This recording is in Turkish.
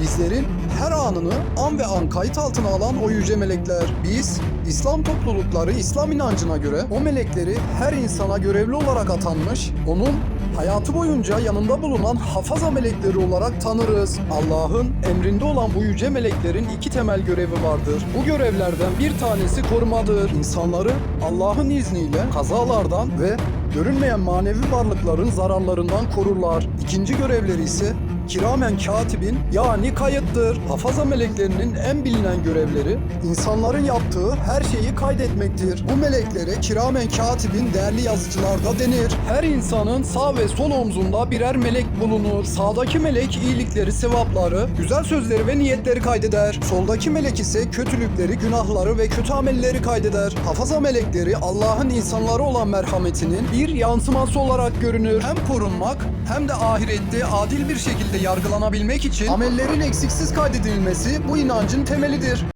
Bizlerin her anını an ve an kayıt altına alan o yüce melekler. Biz, İslam toplulukları İslam inancına göre o melekleri her insana görevli olarak atanmış, onun hayatı boyunca yanında bulunan hafaza melekleri olarak tanırız. Allah'ın emrinde olan bu yüce meleklerin iki temel görevi vardır. Bu görevlerden bir tanesi korumadır. İnsanları Allah'ın izniyle kazalardan ve görünmeyen manevi varlıkların zararlarından korurlar. İkinci görevleri ise kiramen katibin yani kayıttır. Hafaza meleklerinin en bilinen görevleri insanların yaptığı her şeyi kaydetmektir. Bu meleklere kiramen katibin değerli yazıcılar da denir. Her insanın sağ ve sol omzunda birer melek bulunur. Sağdaki melek iyilikleri, sevapları, güzel sözleri ve niyetleri kaydeder. Soldaki melek ise kötülükleri, günahları ve kötü amelleri kaydeder. Hafaza melekleri Allah'ın insanlara olan merhametinin bir yansıması olarak görünür. Hem korunmak hem de ahirette adil bir şekilde yargılanabilmek için amellerin eksiksiz kaydedilmesi bu inancın temelidir.